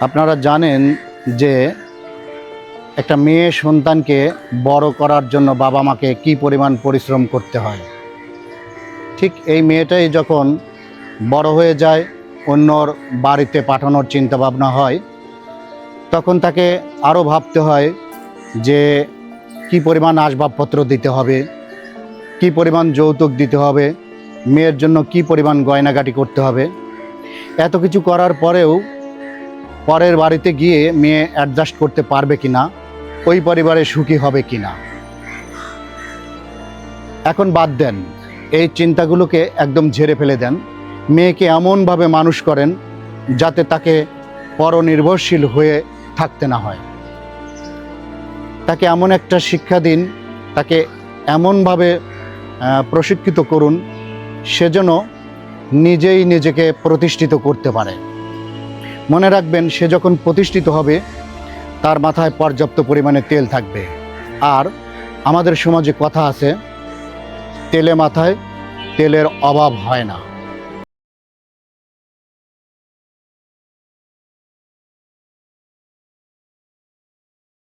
আপনারা জানেন যে একটা মেয়ে সন্তানকে বড় করার জন্য বাবা মাকে কি পরিমাণ পরিশ্রম করতে হয়? ঠিক এই মেয়েটাই যখন বড় হয়ে যায়, অন্যর বাড়িতে পাঠানোর চিন্তা ভাবনা হয়, তখন তাকে আরও ভাবতে হয় যে কি পরিমাণ আসবাবপত্র দিতে হবে, কি পরিমাণ যৌতুক দিতে হবে, মেয়ের জন্য কি পরিমাণ গয়নাগাটি করতে হবে। এত কিছু করার পরেও পরের বাড়িতে গিয়ে মেয়ে অ্যাডজাস্ট করতে পারবে কিনা, ওই পরিবারে সুখী হবে কিনা। এখন বাদ দেন, এই চিন্তাগুলোকে একদম ঝেড়ে ফেলে দেন। মেয়েকে এমনভাবে মানুষ করেন যাতে তাকে পরনির্ভরশীল হয়ে থাকতে না হয়। তাকে এমন একটা শিক্ষা দিন, তাকে এমনভাবে প্রশিক্ষিত করুন, সে যেন নিজেই নিজেকে প্রতিষ্ঠিত করতে পারে। মনে রাখবেন, সে যখন প্রতিষ্ঠিত হবে, তার মাথায় পর্যাপ্ত পরিমাণে তেল থাকবে। আর আমাদের সমাজে কথা আছে, তেলে মাথায় তেলের অভাব হয় না।